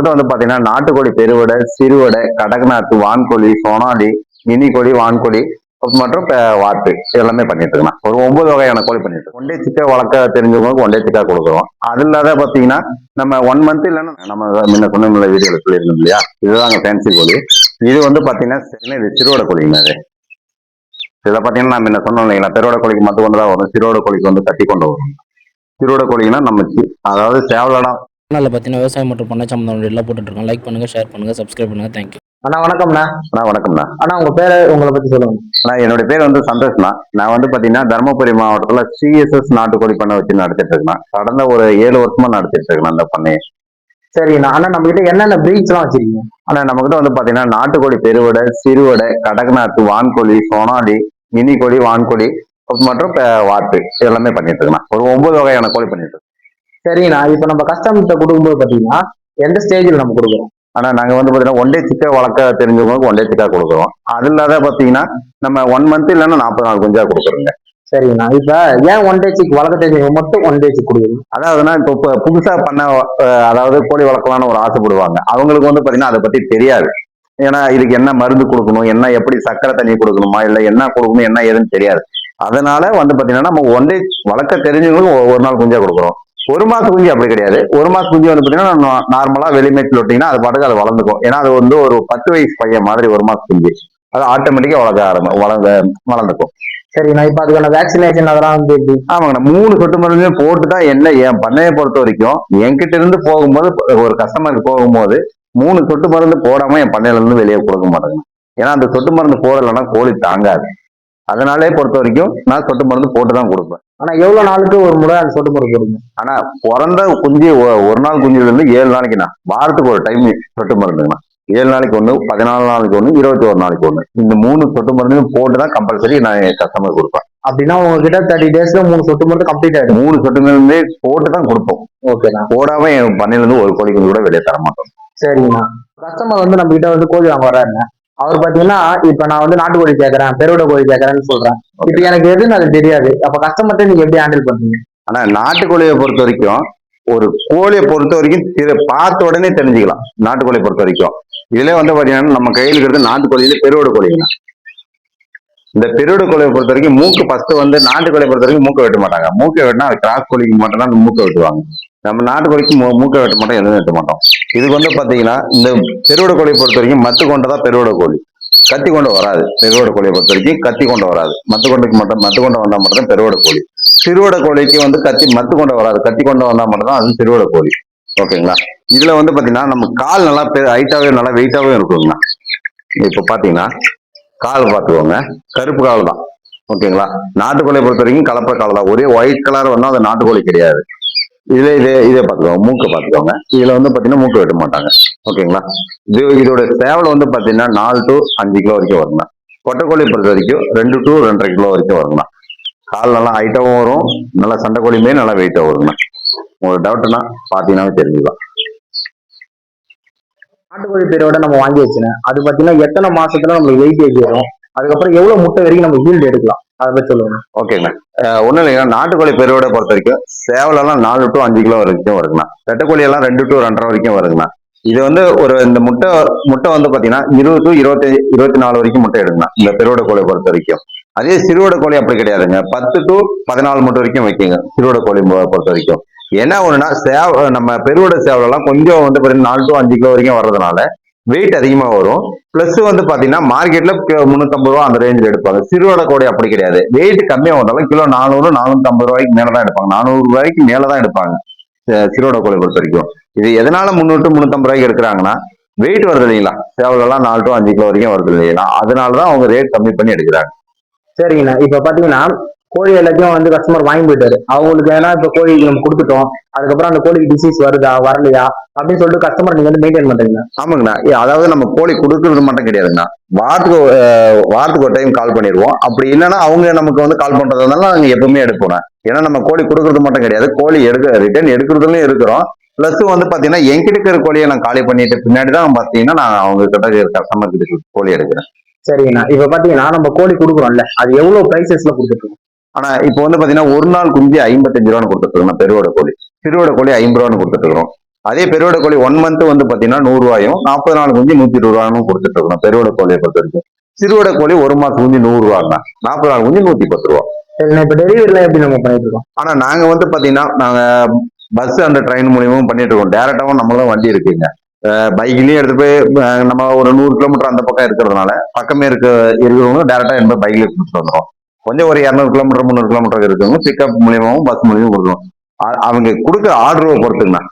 நம்மகிட்ட வந்து பாத்தீங்கன்னா நாட்டுக்கோழி பெருவடை சிறுவடை கடகநாத் வான்கோழி சோனாலி மினி கோழி வான்கோழி மற்றும் வாத்து எல்லாமே பண்ணிட்டு இருக்கலாம் ஒரு ஒன்பது வகையான கோழி பண்ணிட்டு இருக்கோம் ஒண்டே சிக்கா வளர்க்க தெரிஞ்சவங்களுக்கு ஒண்டே சிக்கா கொடுக்குறோம். அது இல்லாத பாத்தீங்கன்னா நம்ம ஒன் மந்த் இல்லைன்னா நம்ம முன்ன சொன்ன வீடியோல சொல்லியிருந்தோம் இல்லையா? இதுதாங்க ஃபேன்சி கோழி. இது வந்து பாத்தீங்கன்னா சின்ன இது சிறுவடை கோழிங்க அது. இதில் பார்த்தீங்கன்னா நம்ம என்ன சொன்னோம் இல்லைங்களா பெருவோட கோழிக்கு மட்டும் கொண்டு தான் வரும். சிறுவோட கோழிக்கு வந்து கட்டி கொண்டு வரும். சிறுவோட கோழிங்கன்னா நம்ம சி- அதாவது சேவலடா சேனலில் பார்த்தீங்கன்னா விவசாயம் மற்றும் பண்ணை சம்மந்தம் எல்லாம் போட்டுட்ருக்கோம். லைக் பண்ணுங்கள் ஷேர் பண்ணுங்கள் சப்ஸ்கிரைப் பண்ணுங்கள் தேங்க்யூ அண்ணா வணக்கம்ண்ணா. அண்ணா வணக்கம்ண்ணா. அண்ணா உங்க பேரு உங்களை பத்தி சொல்லுங்க. அண்ணா என்னோட பேர் வந்து சந்தோஷ்ண்ணா. நான் வந்து பாத்தீங்கன்னா தருமபுரி மாவட்டத்துல சிஎஸ்எஸ் நாட்டுக்கோழி பண்ணை வச்சு நடத்திட்டு இருக்கேன். கடந்த ஒரு ஏழு வருஷமா நடத்திட்டு இருக்கேன் அந்த பண்ணையை. சரிண்ணா அண்ணா நம்ம கிட்ட என்னென்ன பிரீட்ஸ் எல்லாம் வச்சிருக்கீங்க? ஆனா நம்மகிட்ட வந்து பாத்தீங்கன்னா நாட்டுக்கோழி பெருவடை சிறுவடை கடக்நாத்து வான்கோழி சோனாலி மினி கோழி வான்கோழி மற்றும் வாத்து. எல்லாமே பண்ணிட்டு இருக்கேன். ஒரு ஒன்பது வகையான கோழி பண்ணிட்டு இருக்கோம் சரிண்ணா இப்போ நம்ம கஸ்டமர்கிட்ட கொடுக்கும்போது பாத்தீங்கன்னா எந்த ஸ்டேஜில் நம்ம கொடுக்குறோம்? ஆனா நாங்க வந்து பாத்தீங்கன்னா ஒன் டே சிக்கா வளர்க்க தெரிஞ்சவங்களுக்கு ஒன் டே சிக்கா கொடுக்குறோம். அது இல்லாத பாத்தீங்கன்னா நம்ம ஒன் மந்த் இல்லைன்னா நாற்பது நாள் குஞ்சா கொடுக்குறோங்க சரிண்ணா இப்போ ஏன் ஒன் டே சிக் வளர்க்க தெரிஞ்சவங்க மட்டும் ஒன் டே சிக் கொடுக்குறீங்க? அதாவதுன்னா இப்போ புதுசா பண்ண அதாவது கோழி வளர்க்கலாம்னு ஒரு ஆசைப்படுவாங்க. அவங்களுக்கு வந்து பாத்தீங்கன்னா அதை பத்தி தெரியாது. ஏன்னா இதுக்கு என்ன மருந்து கொடுக்கணும்? என்ன எப்படி சக்கரை தண்ணி கொடுக்கணுமா? இல்ல என்ன கொடுக்கணும்? என்ன ஏதுன்னு தெரியாது. அதனால வந்து பாத்தீங்கன்னா நம்ம ஒன் டே வளர்க்க தெரிஞ்சவங்களுக்கு ஒரு நாள் குஞ்சா கொடுக்குறோம். ஒரு மாச குஞ்சு அப்படி கிடையாது. ஒரு மாச குஞ்சு வந்து பாத்தீங்கன்னா நார்மலா வெளிமேட்டில் விட்டீங்கன்னா அது பாட்டுக்கு அது வளர்ந்துக்கும். ஏன்னா அது வந்து ஒரு பத்து வயசு பையன் மாதிரி ஒரு மாச குஞ்சு. அது ஆட்டோமேட்டிக்கா வளர்க்க ஆரம்பி வளர்ந்து வளர்ந்துக்கும். சரிண்ணா இப்போ அதுக்கான வேக்சினேஷன் அதெல்லாம் வந்து எப்படி? ஆமாங்கண்ணா மூணு சொட்டு மருந்துமே போட்டு தான் என்ன? என் பண்ணையை பொறுத்த வரைக்கும் என்கிட்ட இருந்து போகும்போது ஒரு கஸ்டமருக்கு போகும்போது மூணு சொட்டு மருந்து போடாம என் பண்ணையில இருந்து வெளியே கொடுக்க மாட்டேங்க. ஏன்னா அந்த சொட்டு மருந்து போடலைன்னா கோழி தாங்காது. அதனாலே பொறுத்த வரைக்கும் நான் சொட்டு மருந்து போட்டு தான் கொடுப்பேன். ஆனா எவ்வளவு நாளுக்கு ஒரு முறை அந்த சொட்டு மருந்து போடுங்க ஆனா பிறந்த குஞ்சு ஒரு நாள் குஞ்சுல இருந்து ஏழு நாளைக்குண்ணா வாரத்துக்கு ஒரு டைம் சொட்டு மருந்துங்கண்ணா ஏழு நாளைக்கு ஒன்று பதினாலு நாளைக்கு ஒன்று இருபத்தி ஒரு நாளைக்கு ஒன்று இந்த மூணு சொட்டு மருந்தும் போட்டு தான் கம்பல்சரி நான் கஸ்டமர் கொடுப்பேன். அப்படின்னா உங்ககிட்ட தேர்ட்டி டேஸ்ல மூணு சொட்டு மருந்து கம்ப்ளீட் ஆயிடும். மூணு சொட்டு மருந்தே போட்டு தான் கொடுப்போம். ஓகேண்ணா போடாம என் பண்ணையில இருந்து ஒரு கோழி குஞ்சு கூட வெளியே தர மாட்டோம் சரிங்கண்ணா. கஸ்டமர் வந்து நம்ம கிட்ட வந்து கோழி வாங்க வர்றாருங்க அவர் பாத்தீங்கன்னா இப்ப நான் வந்து நாட்டுக்கோழி கேட்கறேன் பெருவிட கோழி கேட்கறேன்னு சொல்றேன். இப்ப எனக்கு எதுன்னு அது தெரியாது. அப்ப கஸ்டமர்ட்ட நீங்க எப்படி ஹேண்டில் பண்றீங்க? ஆனா நாட்டுக்கோழியை பொறுத்த வரைக்கும் ஒரு கோழியை பொறுத்த வரைக்கும் இதை பார்த்த உடனே தெரிஞ்சுக்கலாம். நாட்டுக்கோழியை பொறுத்த வரைக்கும். இதுல வந்து பாத்தீங்கன்னா நம்ம கையில் இருக்கிறது நாட்டுக்கோழியில பெருவிட கோழிங்க இந்த பெருவிட கோழியை பொறுத்த வரைக்கும் மூக்கு ஃபர்ஸ்ட் வந்து நாட்டுக்கோழியை பொறுத்த வரைக்கும் மூக்கை வெட்ட மாட்டாங்க. மூக்கை வெட்டினா அது கிராஸ் கோழிக்கு மட்டும் தான் மூக்கை வெட்டுவாங்க. நம்ம நாட்டுக்கோழிக்கு மூ- மூக்கை வெட்ட மாட்டோம் எதுவும் வெட்ட மாட்டோம். இதுக்கு வந்து பார்த்தீங்கன்னா இந்த பெருவிட கோழியை பொறுத்த வரைக்கும் மத்து கொண்டதான் பெருவிட கோழி. கத்தி கொண்டு வராது. பெருவிட கோழியை பொறுத்த வரைக்கும் கத்தி கொண்டு வராது. மத்து கொண்டுக்கு மட்டும் மத்து கொண்டு வந்தால் மட்டும் தான் பெருவிட கோழி. சிறுவடை கோழிக்கு வந்து கத்தி மத்து கொண்டு வராது. கத்தி கொண்டு வந்தால் மட்டும் தான் அது சிறுவடை கோழி. ஓகேங்களா? இதுல வந்து பாத்தீங்கன்னா நம்ம கால் நல்லா ஹைட்டாவே நல்லா வெயிட்டாவே இருக்குங்கண்ணா இப்ப பாத்தீங்கன்னா கால் பார்த்துக்கோங்க கருப்பு கால் தான். ஓகேங்களா? நாட்டுக்கோழியை பொறுத்த வரைக்கும் கலப்பை கால் தான். ஒரே ஒயிட் கலர் வந்தால் அது நாட்டுக்கோழி கிடையாது. இதுல இதே இதே பாத்துக்கோங்க மூக்கை பார்த்துக்கோங்க. இதுல வந்து பாத்தீங்கன்னா மூக்க விட மாட்டாங்க. ஓகேங்களா? இது இதோட சேவல் வந்து பாத்தீங்கன்னா நாலு டு அஞ்சு கிலோ வரைக்கும் வருங்க. கொட்டைக்கோழி பொறுத்த வரைக்கும் ரெண்டு டு ரெண்டரை கிலோ வரைக்கும் வருங்கண்ணா கால் நல்லா ஹைட்டாகவும் வரும். நல்லா சண்டை கோழியுமே நல்லா வெயிட்டாக வருங்கண்ணா உங்களுக்கு டவுட்னா பார்த்தீங்கன்னாவே தெரிஞ்சுக்கலாம். நாட்டுக்கோழி பேரோட நம்ம வாங்கி வச்சுனேன் அது பாத்தீங்கன்னா எத்தனை மாசத்துல நம்மளுக்கு வெயிட்டேஜ் வரும் அதுக்கப்புறம் எவ்வளவு முட்டை வரைக்கும் நம்ம ஈல்டு எடுக்கலாம். அதை பத்தி சொல்லுங்க. ஓகேங்கண்ணா ஒன்றும் இல்லைங்க. நாட்டுக்கோழி பெருவிட பொறுத்த வரைக்கும் சேவலெல்லாம் நாலு டு அஞ்சு கிலோ வரைக்கும் வருங்கண்ணா. ரெட்டைக்கோழி எல்லாம் ரெண்டு டு ரெண்டரை வரைக்கும் வருங்கண்ணா. இது வந்து ஒரு இந்த முட்டை முட்டை வந்து பாத்தீங்கன்னா இருபது டு இருபத்தி இருபத்தி நாலு வரைக்கும் முட்டை எடுங்கண்ணா இந்த பெருவிட கோழியை பொறுத்த வரைக்கும் அதே சிறுவிட கோழி அப்படி கிடையாதுங்க. பத்து டு பதினாலு முட்டை வரைக்கும் வைக்குங்க சிறுவிட கோழி பொறுத்த வரைக்கும் என்ன ஒண்ணுன்னா சேவ நம்ம பெருவிட சேவலெல்லாம் கொஞ்சம் வந்து பார்த்தீங்கன்னா நாலு டு அஞ்சு கிலோ வரைக்கும் வர்றதுனால வெயிட் அதிகமாக வரும். ப்ளஸ் வந்து பார்த்தீங்கன்னா மார்க்கெட்ல முந்நூத்தம்பது ரூபா அந்த ரேஞ்சில் எடுப்பாங்க. சிறுவடை கோடை அப்படி கிடையாது. வெயிட் கம்மியாக வந்தாலும் கிலோ நானூறு நானூற்றம்பது ரூபாய்க்கு மேலே தான் எடுப்பாங்க. நானூறு ரூபாய்க்கு மேலே தான் எடுப்பாங்க. சிறுவடை கோடை பொறுத்த வரைக்கும். இது எதனால முந்நூறு முந்நூற்றம்பது ரூபாய்க்கு எடுக்கிறாங்கன்னா வெயிட் வருது இல்லைங்களா? சேவலெல்லாம் நாலு டு அஞ்சு கிலோ வரைக்கும் வருது இல்லைங்களா? அதனாலதான் அவங்க ரேட் கம்மி பண்ணி எடுக்கிறாங்க. சரிங்கண்ணா. இப்போ பார்த்தீங்கன்னா கோழி எல்லாத்தையும் வந்து கஸ்டமர் வாங்கி போயிட்டாரு. அவங்களுக்கு ஏன்னா இப்ப கோழி நம்ம கொடுத்துட்டோம். அதுக்கப்புறம் அந்த கோழிக்கு டிசீஸ் வருதா வரலையா? அப்படின்னு சொல்லிட்டு கஸ்டமர் நீங்க வந்து மெயின்டைன் பண்றீங்க ஆமாங்கண்ணா. அதாவது நம்ம கோழி கொடுக்கறது மட்டும் கிடையாதுங்கண்ணா. வாரத்துக்கு வாரத்துக்கு ஒரு டைம் கால் பண்ணிடுவோம். அப்படி இல்லைன்னா அவங்க நமக்கு வந்து கால் பண்றதுனால நாங்க எப்பவுமே எடுப்போம் ஏன்னா நம்ம கோழி கொடுக்கறது மட்டும் கிடையாது. கோழி எடுக்க ரிட்டர்ன் எடுக்கிறதுலயும் இருக்கிறோம். பிளஸ் வந்து பாத்தீங்கன்னா என்கிட்ட இருக்கிற கோழியை நான் காலி பண்ணிட்டு பின்னாடி தான் பாத்தீங்கன்னா நான் அவங்க கிட்ட கஸ்டமர் கிட்ட கோழி எடுக்கிறேன். சரிங்கண்ணா. இப்ப பாத்தீங்கன்னா நம்ம கோழி கொடுக்குறோம்ல அது எவ்வளவு பிரைசஸ்ல கொடுத்துட்டு இருக்கோம்? ஆனா இப்போ வந்து பாத்தீங்கன்னா ஒரு நாள் குஞ்சு ஐம்பத்தஞ்சு ரூபான்னு கொடுத்துட்டு இருக்கோம் பெருவோட கோழி. சிறுவோட கோழி ஐம்பது ரூபான்னு கொடுத்துட்டு இருக்கிறோம் அதே பெருவிட கோழி ஒன் மந்த் வந்து பாத்தீங்கன்னா நூறு ரூபாயும் நாற்பது நாள் குஞ்சு நூத்தி இருபது ரூபாயும் கொடுத்துட்டு இருக்கணும் பெருவிட கோழியை பொறுத்த வரைக்கும் சிறுவிட கோழி ஒரு மாசம் குஞ்சு நூறு ரூபாங்க நாற்பது நாள் குஞ்சு நூத்தி பத்து ரூபா. இப்ப டெலிவரிலாம் எப்படி நம்ம பண்ணிட்டு இருக்கோம்? ஆனா நாங்க வந்து பாத்தீங்கன்னா நாங்க பஸ் அந்த ட்ரெயின் மூலியமும் பண்ணிட்டு இருக்கோம். டேரக்டாவும் நம்மளும் வண்டி இருக்குங்க. பைக்லயும் எடுத்து போய் நம்ம ஒரு நூறு கிலோமீட்டர் அந்த பக்கம் இருக்கிறதுனால பக்கமே இருக்க இருக்கிறவங்க டேரக்டா என்ன பைக்ல கொடுத்துட்டு வந்துடும் கொஞ்சம் ஒரு இரநூறு கிலோமீட்டர் முந்நூறு கிலோமீட்டர் இருக்கவங்க பிக்கப் மூலியமாவும் பஸ் மூலியமும் கொடுக்கணும். அவங்க கொடுக்குற ஆர்டரை பொறுத்துங்கண்ணா.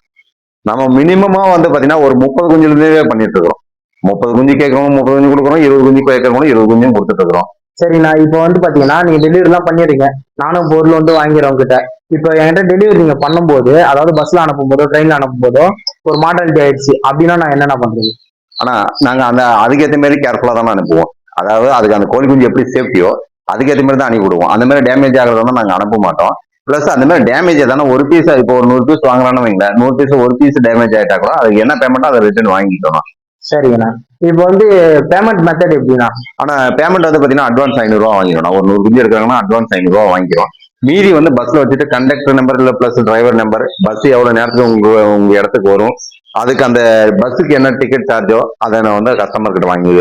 நம்ம மினிமமா வந்து பாத்தீங்கன்னா ஒரு முப்பது குஞ்சுல இருந்தே பண்ணிட்டு இருக்கிறோம் முப்பது குஞ்சு கேட்கறவங்க முப்பது குஞ்சு கொடுக்குறோம் இருபது குஞ்சு கேட்கறவங்க இருபது குஞ்சும் கொடுத்துட்டு இருக்கிறோம் சரிண்ணா இப்போ வந்து பாத்தீங்கன்னா நீங்க டெலிவரி எல்லாம் பண்ணிடுறீங்க நானும் பொருள் வந்து வாங்கிறேன் உங்ககிட்ட. இப்போ என்கிட்ட டெலிவரி நீங்க பண்ணும்போது அதாவது பஸ்ல அனுப்பும் போதோ ட்ரெயின்ல அனுப்பும் போதோ ஒரு மாடலிட்டி ஆயிடுச்சு. அப்படின்னா நான் என்னென்ன பண்றது? ஆனா நாங்க அந்த அதுக்கேற்ற மாதிரி கேர்ஃபுல்லா தான் அனுப்புவோம். அதாவது அதுக்கு அந்த கோழி குஞ்சு எப்படி சேஃப்டியோ அதுக்கேற்ற மாதிரி தான் அனுப்பி விடுவோம் அந்த மாதிரி டேமேஜ் ஆகிறதா நாங்க அனுப்ப மாட்டோம். பிளஸ் அந்த மாதிரி டேமேஜ் தானே ஒரு பீஸ் இப்போ ஒரு நூறு பீஸ் வாங்குறான்னு வைங்களேன். நூறு பீஸ் ஒரு பீஸ் டேமேஜ் ஆயிட்டா கூட அதுக்கு என்ன பேமெண்ட்டோ அதை ரிட்டர்ன் வாங்கிக்கணும். சரிங்கண்ணா. இப்போ வந்து பேமெண்ட் மெத்தட் எப்படின்னா ஆனா பேமெண்ட் வந்து பாத்தீங்கன்னா அட்வான்ஸ் ஐநூறுரூவா வாங்கிக்கணும். ஒரு நூறு குஞ்சு எடுக்கிறாங்கன்னா அட்வான்ஸ் ஐநூறுரூவா வாங்கிக்கிறோம். மீதி வந்து பஸ்ல வச்சுட்டு கண்டக்டர் நம்பர் இல்ல பிளஸ் டிரைவர் நம்பர் பஸ் எவ்வளவு நேரத்துக்கு உங்க உங்க இடத்துக்கு வரும். அதுக்கு அந்த பஸ்ஸுக்கு என்ன டிக்கெட் சார்ஜோ அதை நான் வந்து கஸ்டமர் கிட்ட வாங்கி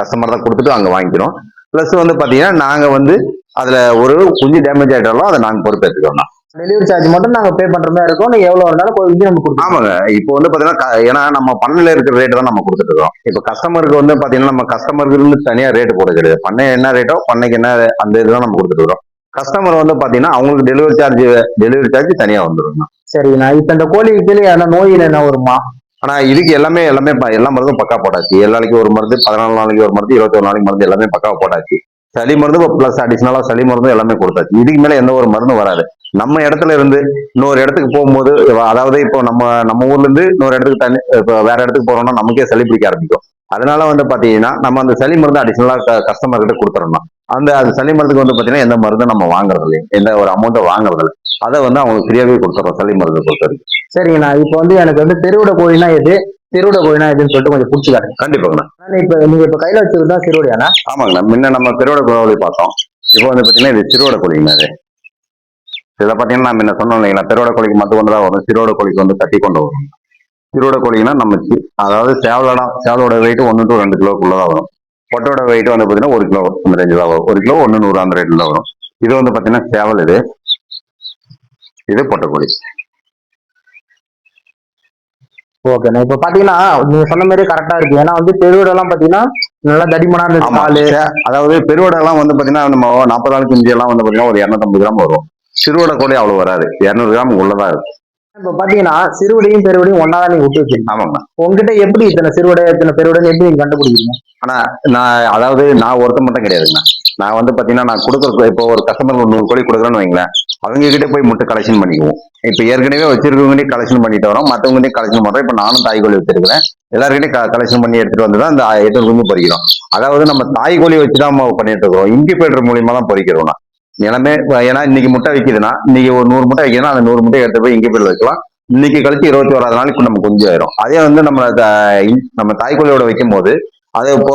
கஸ்டமர் தான் கொடுத்துட்டு அங்க வாங்கிக்கிறோம். பிளஸ் வந்து பாத்தீங்கன்னா நாங்க வந்து அதுல ஒரு குஞ்சு டேமேஜ் ஆயிட்டாலும் அதை நாங்க பொறுப்பேற்றுக்கிறோம் டெலிவரி சார்ஜ் மட்டும் நாங்க பே பண்ற மாதிரி இருக்கும். நீங்க எவ்வளவு இருந்தாலும் கோழிக்கு நம்ம ஆமாங்க. இப்போ வந்து பாத்தீங்கன்னா க- ஏன்னா நம்ம பண்ணையில இருக்கிற ரேட்டு தான் நம்ம கொடுத்துட்டு இருக்கோம். இப்போ கஸ்டமருக்கு வந்து பாத்தீங்கன்னா நம்ம கஸ்டமருக்கு தனியா ரேட் போட கிடையாது. பண்ணை என்ன ரேட்டோ பண்ணைக்கு என்ன அந்த இதுதான் நம்ம கொடுத்துட்டு இருக்கோம். கஸ்டமர் வந்து பாத்தீங்கன்னா அவங்களுக்கு டெலிவரி சார்ஜ் டெலிவரி சார்ஜ் தனியா வந்துடும் சரிங்கண்ணா. இப்போ இந்த கோழிக்கு கீழே நோயில் என்ன வருமா? ஆனா இதுக்கு எல்லாமே எல்லாமே எல்லா மருந்தும் பக்கா போட்டாச்சு. ஏழு நாளைக்கு ஒரு மருந்து பதினாலு நாளைக்கு ஒரு மருந்து இருபத்தி ஒரு நாளைக்கு மருந்து எல்லாமே பக்கா போட்டாச்சு. சளி மருந்து பிளஸ் அடிஷனலா சளி மருந்து எல்லாமே கொடுத்தாச்சு. இதுக்கு மேல எந்த ஒரு மருந்தும் வராது. நம்ம இடத்துல இருந்து இன்னொரு இடத்துக்கு போகும்போது அதாவது இப்போ நம்ம நம்ம ஊர்ல இருந்து இன்னொரு இடத்துக்கு தண்ணி இப்போ வேற இடத்துக்கு போறோம்னா நமக்கே சளி பிடிக்க ஆரம்பிக்கும். அதனால வந்து பாத்தீங்கன்னா நம்ம அந்த சளி மருந்து அடிஷனலா கஸ்டமர் கிட்ட கொடுத்துறோம் அந்த அது சளி மருந்துக்கு வந்து பாத்தீங்கன்னா எந்த மருந்தும் நம்ம வாங்குறது இல்லை எந்த ஒரு அமௌண்ட்டை வாங்குறது இல்லை அதை வந்து அவங்களுக்கு ஃப்ரீயாவே கொடுத்துறோம் சளி மருந்து பொறுத்த வரைக்கும் சரிங்கண்ணா. இப்போ வந்து எனக்கு வந்து பெருவிட கோழினா எது? திருவிட கோழினா எதுன்னு சொல்லிட்டு கொஞ்சம் பிடிச்சிக்காருங்க கண்டிப்பாங்கண்ணா. இப்போ நீங்க இப்போ கையில வச்சிருந்தா சிறுவடியாண்ணா ஆமாங்கண்ணா. முன்ன நம்ம பெருவடை கோழி பார்த்தோம். இப்போ வந்து பாத்தீங்கன்னா இது சிறுவடை கோழிங்கண்ணா இது. இதில் பார்த்தீங்கன்னா நம்ம என்ன சொன்னோம் இல்லைங்களா பெருவடை கோழிக்கு மட்டும் கொண்டு தான் வரும் சிறுவடை கோழிக்கு வந்து தட்டி கொண்டு வரும். சிறுவடை கோழிங்கன்னா நம்ம அதாவது சேவலோட சேவலோட வெயிட் ஒன்று டு ரெண்டு கிலோக்குள்ள தான் வரும். பொட்டோட வெயிட் வந்து பார்த்தீங்கன்னா ஒரு கிலோ அந்த ரேஞ்சு தான் வரும். ஒரு கிலோ ஒன்று நூறு அந்த ரேட்டில் வரும். இது வந்து பார்த்தீங்கன்னா சேவல் இது. இது பொட்டைக்கோழி ஓகேண்ணா இப்போ பாத்தீங்கன்னா நீங்க சொன்ன மாதிரி கரெக்டா இருக்கு. ஏன்னா வந்து பெருவிடெல்லாம் பாத்தீங்கன்னா நல்லா தடிமனா இருந்துச்சு அதாவது பெருவடை எல்லாம் வந்து பாத்தீங்கன்னா நம்ம நாற்பது நாள் குஞ்சு எல்லாம் வந்து பாத்தீங்கன்னா ஒரு இரநூத்தம்பது கிராம் வரும். சிறுவடை கோழி அவ்வளவு வராது. இரநூறு கிராம் உள்ளதா இருக்கும் இப்போ பாத்தீங்கன்னா சிறுவடையும் பெருவடையும் ஒன்னா தான் நீங்க விட்டு வச்சிருக்கீங்க. ஆமாங்கண்ணா உங்ககிட்ட எப்படி இத்தனை சிறுவடை இத்தனை பெருவடை எப்படி நீங்க கண்டுபிடிக்கிறீங்க? நான் அதாவது நான் ஒருத்தன் மட்டும் கிடையாதுங்கண்ணா. நான் வந்து பாத்தீங்கன்னா நான் கொடுக்குற இப்போ ஒரு கஸ்டமருக்கு ஒரு நூறு கோழி கொடுக்குறேன்னு வைங்களேன். அவங்க கிட்ட போய் முட்டை கலெக்ஷன் பண்ணிக்குவோம். இப்போ ஏற்கனவே வச்சிருக்கவங்க கலெக்ஷன் பண்ணிட்டு வரோம். மற்றவங்க கலெக்ஷன் பண்றோம். இப்போ நானும் தாய் கோழி வச்சிருக்கிறேன். எல்லாருக்கிட்டையும் கலெக்ஷன் பண்ணி எடுத்துட்டு வந்து தான் இந்த எட்டு குஞ்சு பொறிக்கிறோம். அதாவது நம்ம தாய் கோழி வச்சு தான் நம்ம பண்ணிட்டு இருக்கோம் இன்குபேட்டர் மூலியமா தான் பொறிக்கிறோம் நான் எல்லாமே ஏன்னா இன்னைக்கு முட்டை வைக்குதுன்னா இன்னைக்கு ஒரு நூறு முட்டை வைக்குதுன்னா அந்த நூறு முட்டை எடுத்து போய் இன்குபேட்டர் வைக்கலாம். இன்னைக்கு கழிச்சு இருபத்தி ஓராது நாளைக்கு நம்ம குஞ்சு ஆயிரும். அதே வந்து நம்ம நம்ம தாய்க்கோழியோட வைக்கும் போது அது இப்போ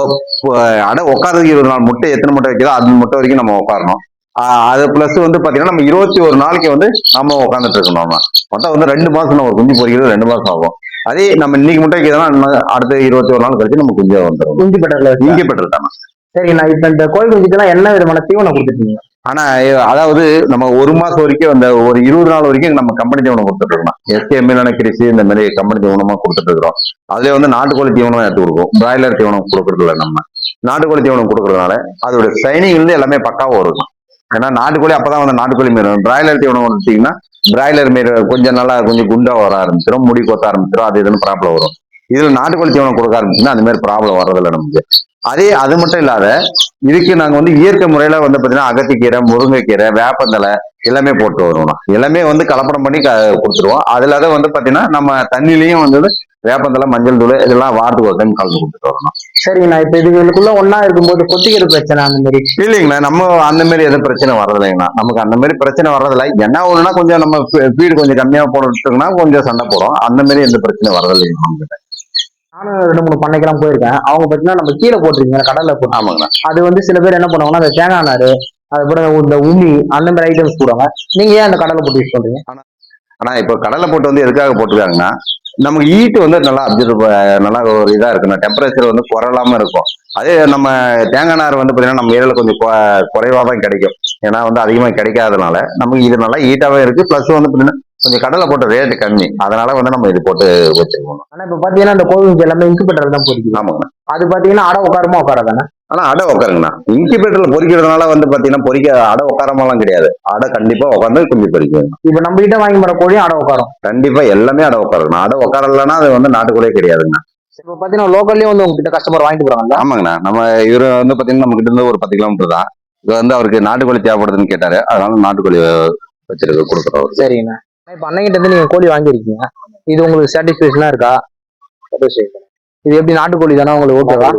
அடை உட்காரதுக்கு இருபது நாள் முட்டை எத்தனை முட்டை வைக்கிறதோ அது முட்டை வரைக்கும் நம்ம உட்காரணும் ஆஹ் அது பிளஸ் வந்து பாத்தீங்கன்னா நம்ம இருபத்தி ஒரு நாளைக்கு வந்து நம்ம உட்காந்துட்டு இருக்கணும் நம்ம. மொத்தம் வந்து ரெண்டு மாசம் நம்ம குஞ்சு பொறிக்கிறது ரெண்டு மாசம் ஆகும். அதே நம்ம இன்னைக்கு முட்டை வைக்கிறதுனா அடுத்த இருபத்தி ஒரு நாள் கழிச்சு நம்ம குஞ்சு வந்துடும் குஞ்சு பெட்டர்ல இங்கே பெற்றிருக்காங்க சரிங்கண்ணா இப்போ இந்த கோழி குஞ்சுக்கெல்லாம் என்ன விதமான தீவனம் கொடுத்துருக்கீங்க ஆனா அதாவது நம்ம ஒரு மாசம் வரைக்கும் அந்த ஒரு இருபது நாள் வரைக்கும் நம்ம கம்பெனி தீவனம் கொடுத்துட்டு இருக்கோம் எஸ்கேஎம்எல் கிரிசி இந்த மாதிரி கம்பெனி தீவனமா கொடுத்துட்டு இருக்கிறோம் அதுல வந்து நாட்டுக்கோழி தீவனம் எடுத்து கொடுக்கும் பிராய்லர் தீவனம் கொடுக்கறதுல இல்ல நம்ம. நாட்டுக்கோழி தீவனம் கொடுக்கறதுனால அதோட சைனிங் வந்து எல்லாமே பக்காவும் இருக்கும் ஏன்னா நாட்டுக்கோழி அப்பதான் வந்து நாட்டுக்கோழி மீறும் பிராய்லர் தீவனம் கொடுத்தீங்கன்னா பிராய்லர் மீன் கொஞ்சம் நல்லா கொஞ்சம் குண்டா வர ஆரம்பிச்சிடும் முடி கொத்த ஆரம்பிச்சிடும் அது இதுன்னு ப்ராப்ளம் வரும். இதுல நாட்டுக்கோழி தீவனம் கொடுக்க ஆரம்பிச்சுன்னா அந்த மாதிரி ப்ராப்ளம் வர்றதில்ல நமக்கு. அதே அது மட்டும் இல்லாத இதுக்கு நாங்க வந்து இயற்கை முறையில வந்து பாத்தீங்கன்னா அகத்திக்கீரை முருங்கைக்கீரை வேப்பந்தலை எல்லாமே போட்டு வருவோம் எல்லாமே வந்து கலப்படம் பண்ணி கொடுத்துருவோம். அதுல அதை வந்து பாத்தீங்கன்னா நம்ம தண்ணிலையும் வந்து வேப்பந்தலை மஞ்சள் தூள் இதெல்லாம் வாரத்துக்கு ஒரு டைம் கலந்து கொடுத்துட்டு வரணும். சரிங்கண்ணா. இப்போ இதுகளுக்குள்ள ஒண்ணா இருக்கும்போது கொத்திக்கிற பிரச்சனை அந்த மாதிரி இல்லைங்கண்ணா. நம்ம அந்த மாதிரி எதுவும் பிரச்சனை வர்றதில்லைங்கண்ணா. நமக்கு அந்த மாதிரி பிரச்சனை வர்றதில்ல. என்ன ஒண்ணுனா கொஞ்சம் நம்ம ஃபீடு கொஞ்சம் கம்மியா போட்டுட்டோம்னா கொஞ்சம் சண்டை போடும். அந்த மாதிரி எந்த பிரச்சனை வர்றதில்லைங்க நமக்கு நானும் ரெண்டு மூணு பண்ணைக்கெல்லாம் போயிருக்கேன். அவங்க பார்த்தீங்கன்னா நம்ம கீழே போட்டிருக்கீங்க கடல்ல போட்டு. ஆமாங்கண்ணா. அது வந்து சில பேர் என்ன பண்ணுவாங்கன்னா அந்த தேங்காய் நாறு அதுக்கப்புறம் இந்த உமி அந்த மாதிரி ஐட்டம்ஸ் போடுவாங்க. நீங்க ஏன் அந்த கடலை போட்டு யூஸ் பண்றீங்க? ஆனா இப்போ கடலை போட்டு வந்து எதுக்காக போட்டுருக்காங்கன்னா நமக்கு ஹீட் வந்து நல்லா அப்சர்வ் நல்லா ஒரு இதா இருக்கணும். டெம்பரேச்சர் வந்து குறையாம இருக்கும். அதே நம்ம தேங்காய் நார் வந்து பாத்தீங்கன்னா நம்ம ஏரியால கொஞ்சம் குறைவா குறைவா தான் கிடைக்கும். ஏன்னா வந்து அதிகமா கிடைக்காதனால நமக்கு இது நல்லா ஹீட்டாவே இருக்கு. பிளஸ் வந்து பாத்தீங்கன்னா கொஞ்சம் கடலை போட்ட ரேட் கம்மி. அதனால வந்து நம்ம இது போட்டு வச்சிருக்கோம் ஆனா இப்ப பாத்தீங்கன்னா இந்த கோவில் எல்லாமே இன்குபேட்டர் தான் ஆமாங்கண்ணா அது பாத்தீங்கன்னா அடை உட்காருமா உட்காராதானே ஆனா அடை உட்காருங்கண்ணா இன்குபேட்டர்ல பொறிக்கிறதுனால வந்து பாத்தீங்கன்னா பொறிக்க அடை உட்காரமெல்லாம் கிடையாது. அடை கண்டிப்பா உட்காந்து குஞ்சு பொறிக்கும் இப்ப நம்ம கிட்ட வாங்கி வர கோழியும் அடை உட்காரும் கண்டிப்பா எல்லாமே அடை உட்காருங்கண்ணா அடை உட்காரலன்னா அது வந்து நாட்டுக்குள்ளே கிடையாதுங்கண்ணா. இப்ப பாத்தீங்கன்னா லோக்கல்லயே வந்து உங்ககிட்ட கஸ்டமர் வாங்கிட்டு போறாங்க ஆமாங்கண்ணா. நம்ம இவரு வந்து பாத்தீங்கன்னா நம்ம கிட்ட இருந்து ஒரு பத்து கிலோமீட்டர் தான். இது வந்து அவருக்கு நாட்டுக்கோழி தேவைப்படுதுன்னு கேட்டாரு. அதனால நாட்டுக்கோழி வச்சிருக்க கொடுக்குறோம். சரிங்கண்ணா. இப்ப அண்ணங்கிட்ட இருந்து நீங்க கோழி வாங்கியிருக்கீங்க. இது உங்களுக்கு சாட்டிஸ்பேக்ஷனா இருக்கா? இது எப்படி நாட்டுக்கோழி தானே உங்களுக்கு ஓகேவா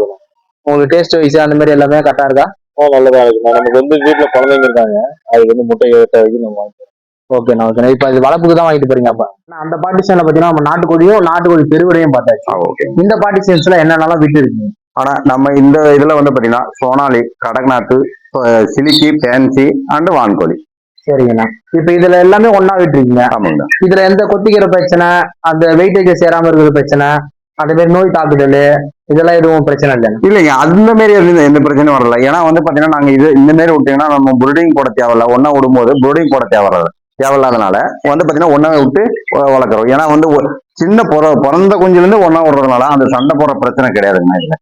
உங்களுக்கு டேஸ்ட் வைஸ் அந்த மாதிரி எல்லாமே கரெக்டா இருக்கா? நல்லதா இருக்குண்ணா நமக்கு வந்து வீட்டுல குழந்தைங்க இருக்காங்க. அதுக்கு வந்து முட்டை ஏற்ற வரைக்கும் நம்ம வாங்கிக்கலாம். ஓகேண்ணா ஓகேண்ணா இப்ப இது வளர்ப்புக்கு தான் வாங்கிட்டு போறீங்க அப்ப? அந்த பார்ட்டிஷன்ல பாத்தீங்கன்னா நம்ம நாட்டுக்கோழியும் நாட்டுக்கோழி பெருவரையும் பார்த்தாச்சு. ஆ ஓகே இந்த பார்ட்டிஷன்ஸ்ல என்னென்னலாம் விட்டு இருக்கீங்க ஆனா நம்ம இந்த இதுல வந்து பாத்தீங்கன்னா சோனாலி கடக்நாத்து அஹ் சிலிக்கி பேன்சி அண்ட் வான்கோழி. சரிங்கண்ணா. இப்ப இதுல எல்லாமே ஒண்ணா விட்டுருக்கீங்க. ஆமாங்க. இதுல எந்த கொத்திக்கிற பிரச்சனை அந்த வெயிட்டேஜ் சேராம இருக்கிற பிரச்சனை அந்த மாதிரி நோய் தாக்குதல் இதெல்லாம் எதுவும் பிரச்சனை இல்லைண்ணா. இல்லைங்க அந்த மாதிரி எந்த பிரச்சனையும் வரல. ஏன்னா வந்து பாத்தீங்கன்னா நாங்க இது இந்த மாதிரி விட்டீங்கன்னா நம்ம ப்ரூடிங் போட தேவையில்ல. ஒன்னா விடும்போது ப்ரூடிங் போட தேவையில்ல தேவையில்லாதனால வந்து பாத்தீங்கன்னா ஒன்னா விட்டு வளர்க்குறோம். ஏன்னா வந்து ஒரு சின்ன பிற பிறந்த குஞ்சுல இருந்து ஒன்னா விடுறதுனால அந்த சண்டை போடுற பிரச்சனை கிடையாதுங்க இதுல.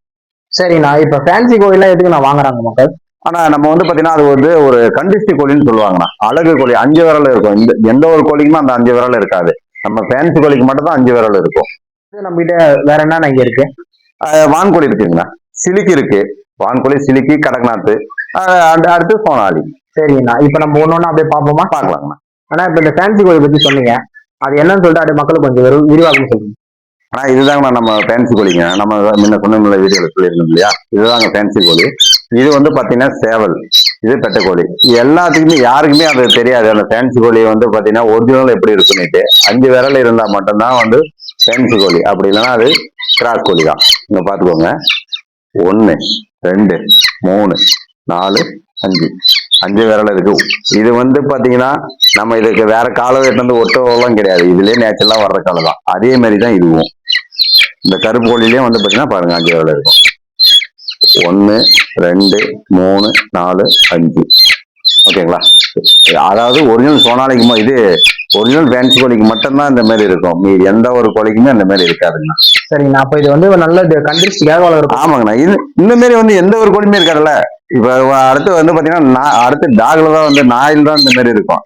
சரிண்ணா இப்ப ஃபேன்சி கோயிலாம் எதுக்கு நான் வாங்குறாங்க மக்கள்? ஆனா நம்ம வந்து பாத்தீங்கன்னா அது வந்து ஒரு கண்டிஸ்டி கோழின்னு சொல்லுவாங்கண்ணா. அழகு கோழி அஞ்சு விரல் இருக்கும். இந்த எந்த ஒரு கோழிக்குமே அந்த அஞ்சு விரல் இருக்காது. நம்ம ஃபேன்சி கோழிக்கு மட்டும் தான் அஞ்சு விரல் இருக்கும். நம்ம கிட்ட வேற என்னென்ன இங்க இருக்கு? வான்கோழி இருக்குங்கண்ணா சிலிக்கி இருக்கு. வான்கோழி சிலிக்கி கடக்நாத்து. அடுத்து சோனாலி. சரிங்கண்ணா. இப்ப நம்ம ஒண்ணு ஒண்ணா அப்படியே பார்ப்போமா? பார்க்கலாங்கண்ணா. ஆனா இப்ப இந்த ஃபேன்சி கோழி பத்தி சொன்னீங்க அது என்னன்னு சொல்லிட்டு அப்படியே மக்களுக்கு கொஞ்சம் விரி- விரிவாக்கம் சொல்லுங்க. ஆனா இதுதாங்க நம்ம ஃபேன்சி கோழிங்க. நம்ம முன்ன சொன்ன வீடியோல சொல்லியிருந்தோம் இல்லையா? இதுதாங்க ஃபேன்சி கோழி. இது வந்து பாத்தீங்கன்னா சேவல். இது பெட்டைக்கோழி எல்லாத்துக்குமே யாருக்குமே அது தெரியாது. அந்த ஃபேன்சி கோழி வந்து பாத்தீங்கன்னா ஒரிஜினல் எப்படி இருக்குன்னுட்டு. அஞ்சு விரல் இருந்தா மட்டும்தான் வந்து ஃபேன்சி கோழி. அப்படி இல்லைன்னா அது கிராஸ் கோழி தான். இங்க பாத்துக்கோங்க. ஒன்று ரெண்டு மூணு நாலு அஞ்சு. அஞ்சு விரல் இருக்கு. இது வந்து பாத்தீங்கன்னா நம்ம இதுக்கு வேற காலை வெட்டு வந்து ஒட்டவெல்லாம் கிடையாது. இதுலயே நேச்சுரலா வர்ற காலை தான். அதே மாதிரி தான் இதுவும். இந்த கருப்பு கோழிலயும் வந்து பாத்தீங்கன்னா பாருங்க அஞ்சு விரல் இருக்கும். ஒன்னு ரெண்டு மூணு நாலு அஞ்சு. ஓகேங்களா? அதாவது ஒரிஜினல் சோனாலிக்கு ம- இது ஒரிஜினல் ஃபேன்சி கோழிக்கு மட்டும்தான் இந்த மாதிரி இருக்கும். மீதி எந்த ஒரு கோழிக்குமே இந்த மாதிரி இருக்காதுங்கண்ணா சரிங்கண்ணா. அப்ப இது வந்து நல்ல கண்டிஸ்டிக்காக வளர்க்கும் ஆமாங்கண்ணா. இது இந்த மாதிரி வந்து எந்த ஒரு கோழியுமே இருக்காதுல்ல. இப்ப அடுத்து வந்து பாத்தீங்கன்னா நா- அடுத்து டாக்ல தான் வந்து நாயில் தான் இந்த மாதிரி இருக்கும்.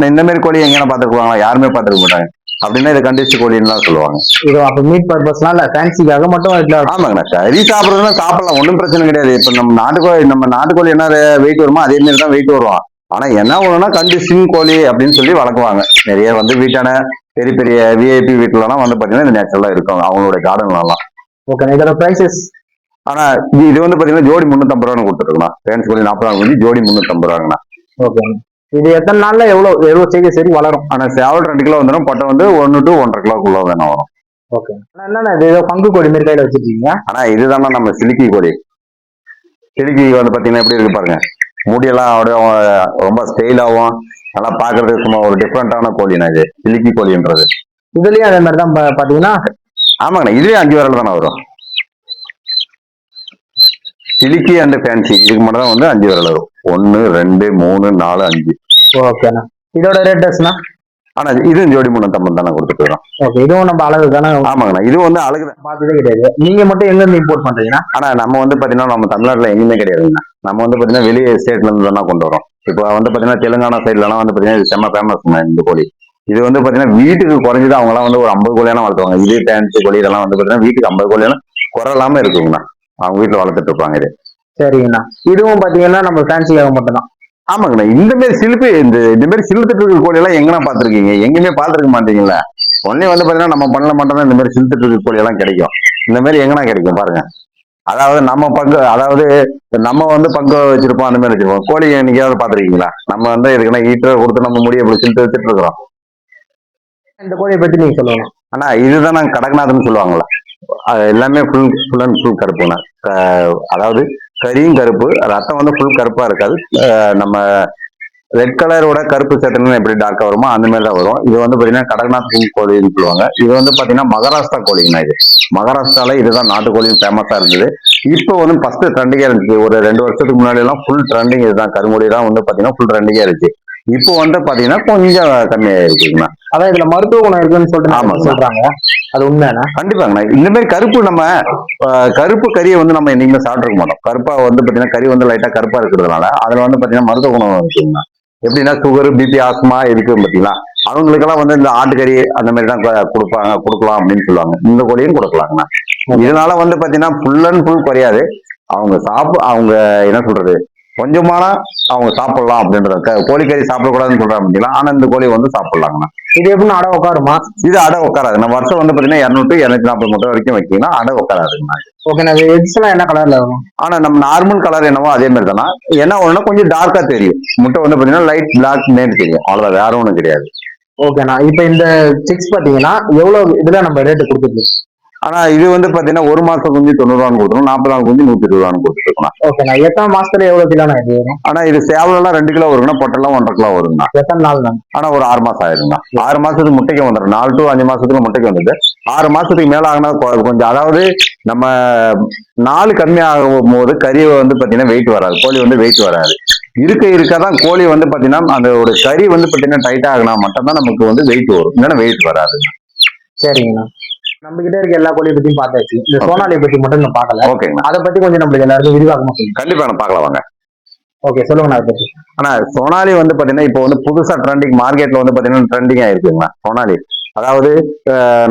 இந்த- மாதிரி கோழி எங்கேனா பாத்துக்குவாங்களா யாருமே பாத்துக்க மாட்டாங்க. அப்படின்னா இது கண்டிஸ்ட் கோழின்னு தான் சொல்லுவாங்க. இது அப்ப மீட் பர்பஸ்லாம் இல்ல ஃபேன்சிக்காக மட்டும் ஆமாங்கண்ணா. கறி சாப்பிடுறதுனா சாப்பிடலாம். ஒன்றும் பிரச்சனை கிடையாது. இப்ப நம்ம நாட்டுக்கோழி நம்ம நாட்டுக்கோழி என்ன வெயிட் வருமோ அதே மாதிரி தான் வெயிட் வரும் ஆனா என்ன ஒண்ணுன்னா கண்டிஷன் கோழி அப்படின்னு சொல்லி வளர்க்குவாங்க. நிறைய வந்து வீட்டான பெரிய பெரிய விஐபி வீட்டுலலாம் வந்து பாத்தீங்கன்னா இது நேச்சுரலா இருக்கும் அவங்களோட கார்டன்லாம் ஓகே இதோட பிரைசஸ் ஆனா இது வந்து பாத்தீங்கன்னா ஜோடி முன்னூத்தம்பது ரூபான்னு கொடுத்துருக்கோம் ஃபேன்ஸ் கோழி நாற்பது ரூபா ஜோடி முன்னூத்தம்பது ரூபாங்கண்ணா. ஓகே இது எத்தனை நாள்ல எவ்வளவு எவ்வளவு செய்தி சரி வளரும்? ஆனா சேவல் ரெண்டு கிலோ வந்துடும் பட்டை வந்து ஒன்னு டு ஒன்றரை கிலோக்குள்ள வேணும் வரும். ஓகே என்னன்னா இது? ஏதோ பங்கு கோழி மாதிரி கையில வச்சிருக்கீங்க. ஆனா இதுதானே நம்ம சிலுக்கி கோழி சிலுக்கி வந்து பாத்தீங்கன்னா எப்படி இருக்கு பாருங்க. முடியெல்லாம் அப்படியே ரொம்ப ஸ்டைலாகவும் நல்லா பாக்குறதுக்கு சும்மா ஒரு டிஃப்ரெண்டான கோழிண்ணா இது. சிலுக்கி கோழின்றது. இதுலயும் அதே மாதிரி தான் பாத்தீங்கன்னா ஆமாங்கண்ணா இதுலயே அஞ்சு விரல் தானே வரும். சிலுக்கி அண்ட் ஃபேன்சி இதுக்கு மட்டும் தான் வந்து அஞ்சு விரல் வரும். ஒன்னு ரெண்டு மூணு நாலு அஞ்சு. ஓகேண்ணா இதோட ரேட்டஸ்னா ஆனா இதுவும் ஜோடி முன்னூத்தம்பது தானே கொடுத்துட்டு ஓகே இதுவும் நம்ம அளவு தானே? ஆமாங்கண்ணா இது வந்து அழகு பார்த்ததே கிடையாது. நீங்க மட்டும் எங்க இருந்து இம்போர்ட் பண்றீங்கன்னா? ஆனா நம்ம வந்து பாத்தீங்கன்னா நம்ம தமிழ்நாட்டுல எங்கேயுமே கிடையாதுங்க நம்ம வந்து பாத்தீங்கன்னா வெளியே ஸ்டேட்ல இருந்து தான் கொண்டு வரோம். இப்போ வந்து பாத்தீங்கன்னா தெலுங்கானா சைட்லலாம் வந்து பாத்தீங்கன்னா இது செம்ம ஃபேமஸ்ங்க இந்த கோழி. இது வந்து பாத்தீங்கன்னா வீட்டுக்கு குறைஞ்சது அவங்க எல்லாம் வந்து ஒரு ஐம்பது கோழியான வளர்த்துவாங்க. இது ஃபேன்சி கோழி இதெல்லாம் வந்து பாத்தீங்கன்னா வீட்டுக்கு ஐம்பது கோழியான குறை இல்லாம இருக்குங்கண்ணா. அவங்க வீட்டுல வளர்த்துட்டு இருப்பாங்க இது. சரிங்கண்ணா. இதுவும் பாத்தீங்கன்னா நம்ம ஃபேன்சிக்காக மட்டும்தான். ஆமாங்கண்ணா இந்த மாதிரி சிலுப்பு இந்த இந்த மாதிரி சிலுத்துட்டு இருக்கிற கோழி எல்லாம் எங்கண்ணா பாத்திருக்கீங்க எங்கேயுமே பாத்துருக்க மாட்டீங்களா? ஒன்னே வந்து பாத்தீங்கன்னா நம்ம பண்ணல மட்டும் தான் இந்த மாதிரி சிலுத்துட்டு இருக்கிற கோழி எல்லாம் கிடைக்கும். இந்த மாதிரி எங்கண்ணா கிடைக்கும் பாருங்க. அதாவது நம்ம பங்கு அதாவது நம்ம வந்து பங்கு வச்சிருப்போம் அந்த மாதிரி வச்சிருப்போம். கோழி என்னைக்காவது பாத்திருக்கீங்களா நம்ம வந்து இதுக்குன்னா ஹீட்டர் கொடுத்து நம்ம முடிய இப்படி சிலுத்து வச்சுட்டு இருக்கிறோம். இந்த கோழியை பத்தி நீங்க சொல்லணும். ஆனா இதுதான் நாங்க கடக்நாத்னு சொல்லுவாங்கல்ல. அது எல்லாமே ஃபுல் ஃபுல் அண்ட் ஃபுல் கருப்புண்ணா அதாவது கரியும் கருப்பு ரத்தம் வந்து ஃபுல் கருப்பா இருக்காது. நம்ம ரெட் கலரோட கருப்பு சட்டன்னு எப்படி டார்க்கா வருமோ அந்த மாதிரி தான் வரும். இது வந்து பாத்தீங்கன்னா கடக்நாத் சிங் கோழின்னு சொல்லுவாங்க. இது வந்து பாத்தீங்கன்னா மகாராஷ்டிரா கோழிங்கண்ணா இது. மகாராஷ்டிரால இதுதான் நாட்டுக்கோழியும் ஃபேமஸா இருந்தது. இப்போ வந்து ஃபர்ஸ்ட் ட்ரெண்டிங்கா இருந்துச்சு. ஒரு ரெண்டு வருஷத்துக்கு முன்னாடி எல்லாம் ஃபுல் ட்ரெண்டிங் இதுதான். கருங்கோழி தான் வந்து பாத்தீங்கன்னா ஃபுல் ட்ரெண்டிங்கா இருந்துச்சு. இப்போ வந்து பாத்தீங்கன்னா கொஞ்சம் கம்மியா இருக்குங்கண்ணா அதான் இதுல மருத்துவ குணம் இருக்குன்னு சொல்லிட்டு. சொல்றாங்க. அது உண்மையாண்ணா கண்டிப்பாங்கண்ணா. இந்த மாதிரி கருப்பு நம்ம கருப்பு கறியை வந்து நம்ம என்னைக்குமே சாப்பிட்டுருக்க மாட்டோம். கருப்பா வந்து பாத்தீங்கன்னா கறி வந்து லைட்டா கருப்பா இருக்கிறதுனால அதுல வந்து பாத்தீங்கன்னா மருத்துவ குணம் இருக்குங்கண்ணா எப்படின்னா சுகர் பிபி ஆஸ்மா இருக்கு பாத்தீங்களா? அவங்களுக்கெல்லாம் வந்து இந்த ஆட்டுக்கறி அந்த மாதிரி தான் கொடுப்பாங்க கொடுக்கலாம் அப்படின்னு சொல்லுவாங்க. இந்த கோழியும் கொடுக்கலாங்கண்ணா. இதனால வந்து பாத்தீங்கன்னா ஃபுல் அண்ட் ஃபுல் குறையாது. அவங்க சாப்பிட அவங்க என்ன சொல்றது? கொஞ்சமானா அவங்க சாப்பிடலாம் அப்படின்றது கோழிக்கறி சாப்பிடக்கூடாதுன்னு சொல்றாங்க பார்த்தீங்களா ஆனா இந்த கோழி வந்து சாப்பிடலாங்கண்ணா இது எப்படின்னு அடை உட்காருமா இது அடை உட்காராது நம்ம வருஷம் வந்து பாத்தீங்கன்னா இரநூறு இரநூத்தி நாற்பது முட்டை வரைக்கும் வைக்கீங்கன்னா அடை உட்காராதுங்கண்ணா ஓகேண்ணா இது எக்ஸ் எல்லாம் என்ன கலர்ல வரும்? ஆனா நம்ம நார்மல் கலர் என்னவோ அதே மாதிரி தானா? என்ன ஒண்ணுனா கொஞ்சம் டார்க்கா தெரியும். முட்டை வந்து பாத்தீங்கன்னா லைட் பிளாக் நேம் தெரியும். அவ்வளவுதான் வேற ஒண்ணும் கிடையாது. ஓகேண்ணா இப்போ இந்த சிக்ஸ் பாத்தீங்கன்னா எவ்வளவு இதுல நம்ம ரேட்டு கொடுத்துருக்கு? ஆனா இது வந்து பாத்தீங்கன்னா ஒரு மாசம் குஞ்சு தொண்ணூறு ரூபான்னு கொடுத்துரும் நாற்பது நாள் குஞ்சு நூத்தி இருபது ரூபான்னு கொடுத்துருக்கோம் ஓகேண்ணா எத்தனை மாசத்துல எவ்வளவு கிலோண்ணா இது வரும்? ஆனா இது சேவலெல்லாம் ரெண்டு கிலோ வருங்கன்னா பொட்டெல்லாம் ஒன்றரை கிலோ வருங்கண்ணா. எத்தனை நாள் தான்? ஆனா ஒரு ஆறு மாசம் ஆயிருங்கண்ணா. ஆறு மாசத்துக்கு முட்டைக்கு வந்துடும். நாலு டு அஞ்சு மாசத்துக்கு முட்டைக்கு வந்துடுது. ஆறு மாசத்துக்கு மேல ஆகினா கொஞ்சம் அதாவது நம்ம நாலு கம்மி ஆகும் போது கறி வந்து பாத்தீங்கன்னா வெயிட் வராது. கோழி வந்து வெயிட் வராது. இருக்க இருக்க தான் கோழி வந்து பாத்தீங்கன்னா அதோட கறி வந்து பாத்தீங்கன்னா டைட் ஆகினா மட்டும்தான் நமக்கு வந்து வெயிட் வரும். இல்லைன்னா வெயிட் வராது. சரிங்கண்ணா. நம்ம கிட்ட இருக்க எல்லா கோழியை பத்தியும் பார்த்தாச்சு. இந்த சோனாலியை பத்தி மட்டும் நான் பார்க்கல. ஓகேங்கண்ணா அதை பத்தி கொஞ்சம் நம்மளுக்கு எல்லாருக்கும் விரிவாக்கமா சொல்லுங்க. கண்டிப்பா நான் பார்க்கலாம் வாங்க. ஓகே பத்தி. ஆனா சோனாலி வந்து பாத்தீங்கன்னா இப்போ வந்து புதுசா ட்ரெண்டிங் மார்க்கெட்ல வந்து பாத்தீங்கன்னா ட்ரெண்டிங் ஆயிருக்குங்களா சோனாலி. அதாவது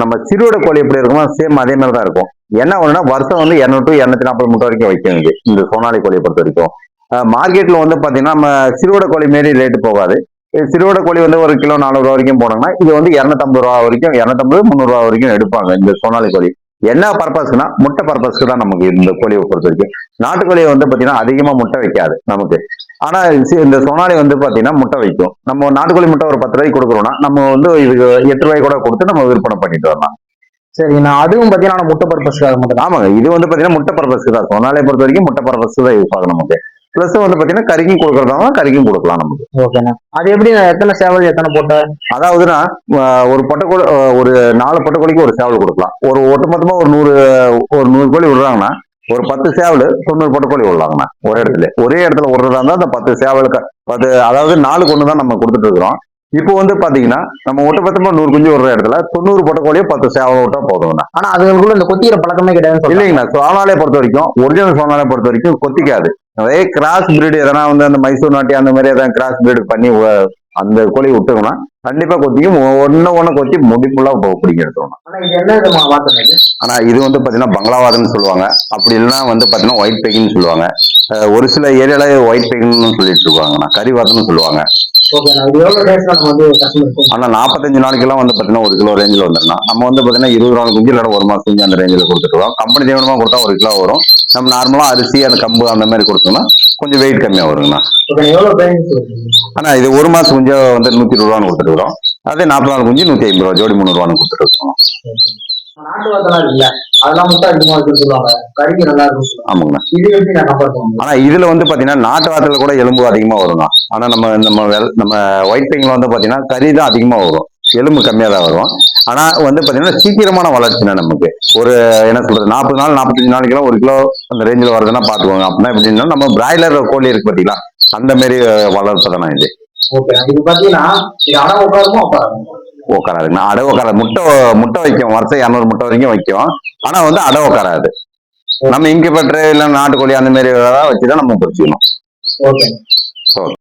நம்ம சிறுவடை கோழி எப்படி இருக்குமோ சேம் அதே மாதிரி தான் இருக்கும். என்ன ஒண்ணுனா வருஷம் வந்து இரநூறு டு இரநூத்தி நாற்பது முட்டை வரைக்கும் வைக்கும் இது இந்த சோனாலி கோழியை பொறுத்த வரைக்கும். மார்க்கெட்ல வந்து பாத்தீங்கன்னா நம்ம சிறுவடை கோழி மாரி ரேட்டு போகாது. சிறுவடை கோழி வந்து ஒரு கிலோ நானூறு ரூபா வரைக்கும் போனோம்னா இது வந்து இரநூத்தம்பது ரூபா வரைக்கும் இரநூத்தம்பது முந்நூறு ரூபா வரைக்கும் எடுப்பாங்க இந்த சோனாலி கோழி. என்ன பர்பஸ்க்குன்னா முட்டை பர்பஸ்க்கு தான் நமக்கு இந்த கோழியை பொறுத்த வரைக்கும். நாட்டுக்கோழியை வந்து பாத்தீங்கன்னா அதிகமா முட்டை வைக்காது நமக்கு. ஆனா சி- இந்த சோனாலி வந்து பாத்தீங்கன்னா முட்டை வைக்கும். நம்ம நாட்டுக்கோழி முட்டை ஒரு பத்து ரூபாய்க்கு கொடுக்குறோம்னா நம்ம வந்து இதுக்கு எட்டு ரூபாய் கூட கொடுத்து நம்ம விற்பனை பண்ணிட்டு வரலாம். சரிங்கண்ணா அதுவும் பாத்தீங்கன்னா நான் முட்டை பர்பஸ்க்காக மட்டும் ஆமாங்க இது வந்து பாத்தீங்கன்னா முட்டை பர்பஸ்க்கு தான். சோனாலியை பொறுத்த வரைக்கும் முட்டை பர்பஸ்க்கு தான் யூஸ் ஆகும் நமக்கு. பிளஸ் வந்து பாத்தீங்கன்னா கறிக்கும் கொடுக்கறதாங்க கறிக்கும் கொடுக்கலாம் நமக்கு. ஓகேண்ணா. அது எப்படி எத்தனை சேவல் எத்தனை போட்ட? அதாவதுன்னா ஒரு ஆஹ் ஒரு நாலு பொட்டைக்கோழிக்கு ஒரு சேவல் கொடுக்கலாம். ஒரு ஒட்டுமொத்தமா ஒரு நூறு ஒரு நூறு கோழி விடுறாங்கன்னா ஒரு பத்து சேவல் தொண்ணூறு பொட்டைக்கோழி விடலாங்கண்ணா ஒரே இடத்துல. ஒரே இடத்துல விடுறதா இருந்தா அந்த பத்து சேவலுக்கு பத்து அதாவது நாலு கொண்டு தான் நம்ம கொடுத்துட்டு இருக்கிறோம். இப்போ வந்து பாத்தீங்கன்னா நம்ம ஒட்டுமொத்தமா நூறு குஞ்சு விடுற இடத்துல தொண்ணூறு பொட்டைக்கோழியை பத்து சேவல் விட்டா போதுங்கண்ணா ஆனா அதுங்களுக்குள்ள இந்த கொத்திக்கிற பழக்கமே சொல்லுங்க இல்லைங்கண்ணா சோனாலையை பொறுத்த வரைக்கும் ஒரிஜினல் சோனாலையை பொறுத்த வரைக்கும் கொத்திக்காது. அதே கிராஸ் பிரீடு எதனா வந்து அந்த மைசூர் நாட்டி அந்த மாதிரி எதாவது கிராஸ் பிரீடு பண்ணி அந்த கோழி விட்டோம்னா கண்டிப்பா கொத்திக்கும் ஒன்னு ஒண்ணு கொத்தி முடிப்புள்ளா பிடிங்க எடுத்துக்கணும் ஆனா இது வந்து பாத்தீங்கன்னா பங்களாவாதம்னு சொல்லுவாங்க. அப்படி இல்லைன்னா வந்து பாத்தீங்கன்னா ஒயிட் பெக்கின்னு சொல்லுவாங்க. ஒரு சில ஏரியால ஒயிட் பெக்கின்னு சொல்லிட்டு இருக்காங்கண்ணா சொல்லுவாங்க. நம்ம வந்து கஸ்டமர் ஆனா நாற்பத்தஞ்சு நாளைக்கெல்லாம் வந்து பாத்தீங்கன்னா ஒரு கிலோ ரேஞ்சில் வந்துடலாம் நம்ம வந்து பாத்தீங்கன்னா இருபது நாள் குஞ்சு இல்லைன்னா ஒரு மாசம் குஞ்சு அந்த ரேஞ்சில் கொடுத்துட்டு இருக்கோம் கம்பெனி தீவனமா கொடுத்தா ஒரு கிலோ வரும். நம்ம நார்மலா அரிசி அந்த கம்பு அந்த மாதிரி கொடுத்தோம்னா கொஞ்சம் வெயிட் கம்மியா வருங்கண்ணா. ஆனா இது ஒரு மாசம் குஞ்சு வந்து நூத்தி இருபது ரூபான்னு கொடுத்துருக்கோம் அதே நாற்பது நாள் குஞ்சு நூத்தி ஐம்பது ரூபா ஜோடி முந்நூறு ரூபான்னு கொடுத்துருக்கோம் நாட்டு வார்த்தைலாம் இருக்குல்ல அதெல்லாம் முட்டை அதிகமா இருக்குன்னு சொல்லுவாங்க. கறிக்கு நல்லா இருக்குன்னு சொல்லுவாங்க. ஆமாங்கண்ணா இது எப்படி நான் கம்பேர் பண்ணுவேன் ஆனா இதுல வந்து பாத்தீங்கன்னா நாட்டு வாரத்துல கூட எலும்பு அதிகமா வருங்க ஆனா நம்ம நம்ம நம்ம ஒயிட் பெயிங்ல வந்து பாத்தீங்கன்னா கறி தான் அதிகமா வரும். எலும்பு கம்மியா தான் வரும். ஆனா வந்து பாத்தீங்கன்னா சீக்கிரமான வளர்ச்சினா நமக்கு. ஒரு என்ன சொல்றது நாற்பது நாள் நாற்பத்தஞ்சு நாளைக்கெல்லாம் ஒரு கிலோ அந்த ரேஞ்சில் வருதுன்னா பாத்துக்கோங்க. அப்படின்னா எப்படின்னா நம்ம பிராய்லர் கோழி இருக்கு பாத்தீங்களா அந்த மாதிரி வளர்ப்பு தானே இது. ஓகே. இது பாத்தீங்கன்னா இது அடை உட்காருமோ உட்காருமோ உட்காராதுங்க அடை உட்காராது முட்டை முட்டை வைக்கும். வருஷம் இரநூறு முட்டை வரைக்கும் வைக்கும். ஆனா வந்து அடை உட்காராது நம்ம இங்க பற்று இல்ல நாட்டுக்கோழி அந்த மாதிரி வச்சுதான் நம்ம பொறிச்சிக்கணும். ஓகே.